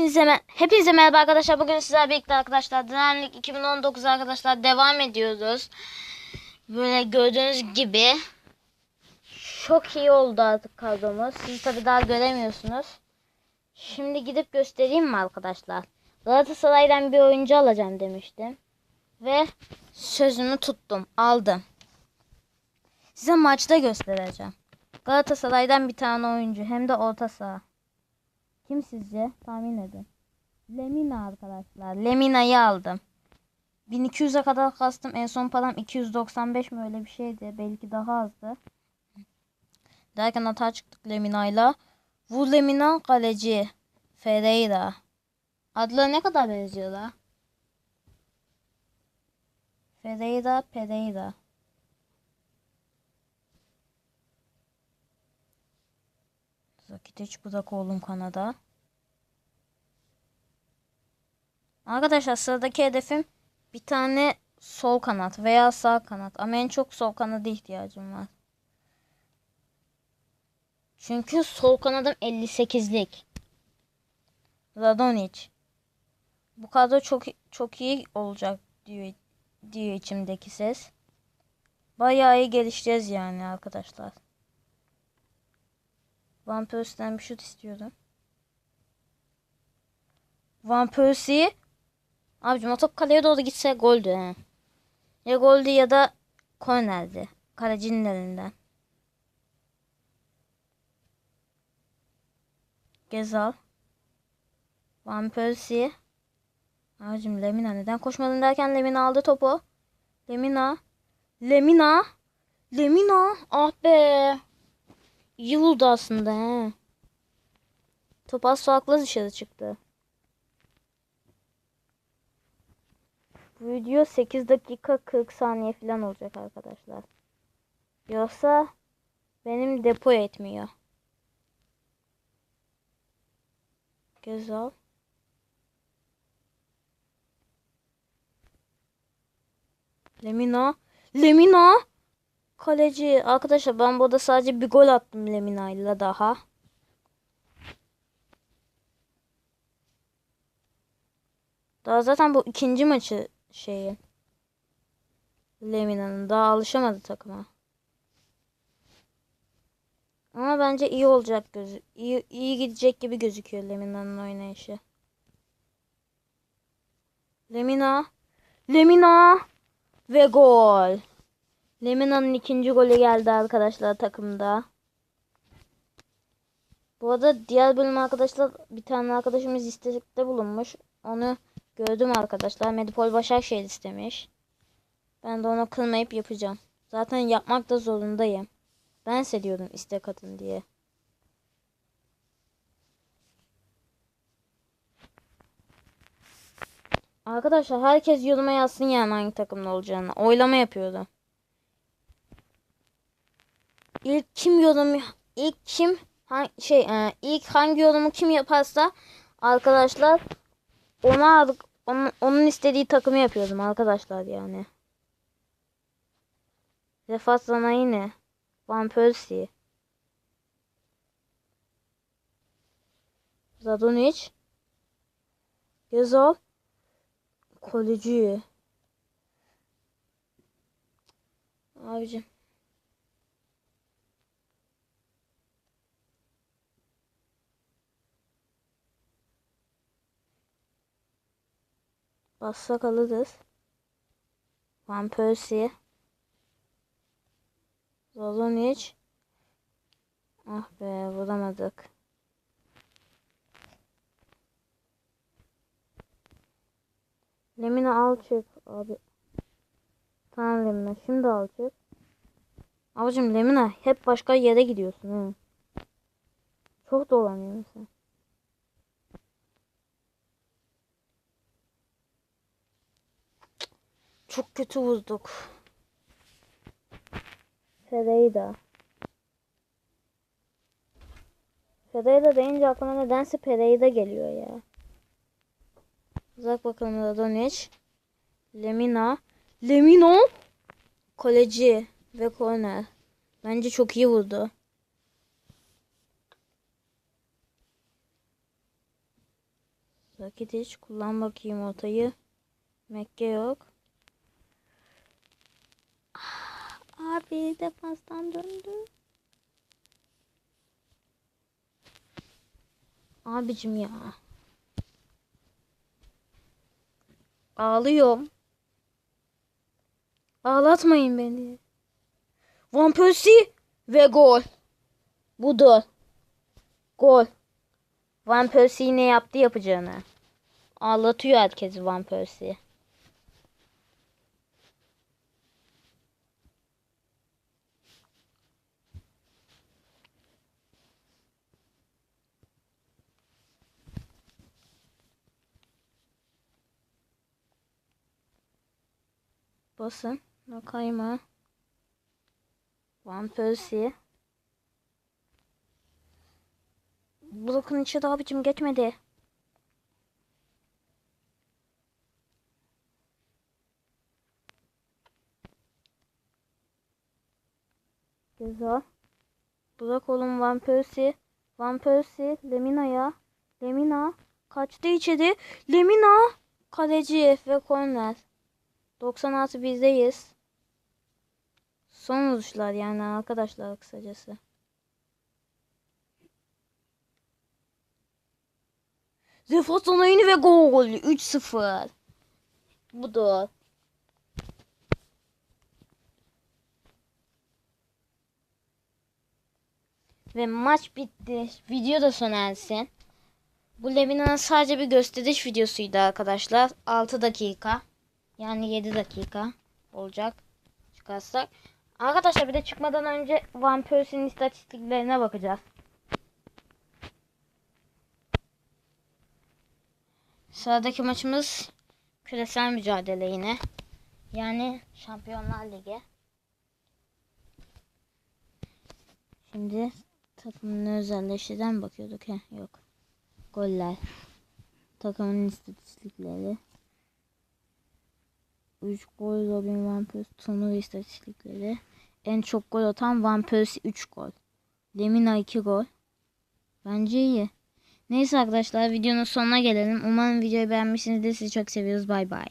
Hepinize, hepinize merhaba arkadaşlar. Bugün sizlerle birlikte arkadaşlar Dinamik 2019 arkadaşlar devam ediyoruz. Böyle gördüğünüz gibi çok iyi oldu artık kadromuz. Siz tabi daha göremiyorsunuz. Şimdi gidip göstereyim mi arkadaşlar? Galatasaray'dan bir oyuncu alacağım demiştim. Ve sözümü tuttum. Aldım. Size maçta göstereceğim. Galatasaray'dan bir tane oyuncu. Hem de orta saha. Kim sizce? Tahmin edin. Lemina arkadaşlar. Lemina'yı aldım. 1200'e kadar kastım. En son param 295 mi öyle bir şeydi. Belki daha azdı. Derken hata çıktık Lemina'yla. Bu Lemina kaleci. Ferreira. Adları ne kadar benziyorlar? Ferreira, Pereira. Rakitic Burak oğlum Kanada. Arkadaşlar sıradaki hedefim bir tane sol kanat veya sağ kanat. Ama en çok sol kanada ihtiyacım var. Çünkü sol kanadım 58'lik. Radonic. Bu kadro çok çok iyi olacak diyor diyor içimdeki ses. Bayağı iyi gelişeceğiz yani arkadaşlar. Van bir şut istiyorum. Van Persie. Abicim o top kaleye doğru gitse goldü he. Ya goldü ya da kornerdi. Kalecinin elinden. Gezal. Van Persie. Abicim Lemina neden koşmadın derken Lemina aldı topu. Lemina. Lemina. Lemina. Ah be. İyi vurdu aslında he. Top az farklı dışarı çıktı. Bu video 8 dakika 40 saniye falan olacak arkadaşlar. Yoksa benim depo etmiyor. Göz al. Lemina. Lemina. Kaleci. Arkadaşlar ben burada sadece bir gol attım Lemina ile daha. Daha zaten bu ikinci maçı şeyi. Lemina'nın daha alışamadı takıma. Ama bence iyi olacak gözü. iyi, iyi gidecek gibi gözüküyor Lemina'nın oynayışı. Lemina. Lemina. Ve gol. Lemina'nın ikinci golü geldi arkadaşlar takımda. Bu arada diğer bölüm arkadaşlar bir tane arkadaşımız istekte bulunmuş. Onu gördüm arkadaşlar. Medipol Başakşehir istemiş. Ben de ona kılmayıp yapacağım. Zaten yapmak da zorundayım. Ben seviyorum istek atın diye. Arkadaşlar herkes yoruma yazsın yani hangi takımda olacağını. Oylama yapıyordum. İlk kim yorum ilk kim hangi, şey e, ilk hangi yorumu kim yaparsa arkadaşlar ona onun, onun istediği takımı yapıyordum arkadaşlar yani. Refat Zanayini, Van Persie, Zadonic, Gezal, Kaleci. Abicim. Bassak alırız. Van Persie. Zolonic. Ah be vuramadık. Lemina al çık abi. Tamam Lemina şimdi al çık. Abicim Lemina hep başka yere gidiyorsun ha. Çok dolanıyorsun sen. Çok kötü vurduk. Ferreira. Ferreira deyince aklıma nedense Pereira geliyor ya. Uzak bakalım Radonic. Lemina. Lemina. Kaleci ve korner. Bence çok iyi vurdu. Rakitic kullan bakayım ortayı. Mekke yok. Abi defanstan döndü. Abicim ya. Ağlıyorum. Ağlatmayın beni. Van Persie ve gol. Budur. Gol. Van Persie ne yaptı yapacağını. Ağlatıyor herkesi Van Persie. Basın. Nakayma. Van Persie. Blokun içi de abicim geçmedi. Ceza. Bırak oğlum Van Persie. Van Persie Lemina'ya. Lemina kaçtı içeri. Lemina kaleci ve korner. 96 bizdeyiz. Son vuruşlar yani arkadaşlar kısacası. Zefat onayını ve gol. 3-0. Budur. Ve maç bitti. Video da sona ersin. Bu Lemina'nın sadece bir gösteriş videosuydu arkadaşlar. 6 dakika. Yani 7 dakika olacak. Çıkarsak. Arkadaşlar bir de çıkmadan önce Persie'nin istatistiklerine bakacağız. Sıradaki maçımız küresel mücadele yine. Yani Şampiyonlar Ligi. Şimdi takımın özelleştirden bakıyorduk. Heh, yok. Goller. Takımın istatistikleri. 3 gol Robin Van Persie turnuva istatistikleri. En çok gol atan Van Persie 3 gol. Lemina 2 gol. Bence iyi. Neyse arkadaşlar videonun sonuna gelelim. Umarım videoyu beğenmişsinizdir. Sizi çok seviyoruz. Bay bay.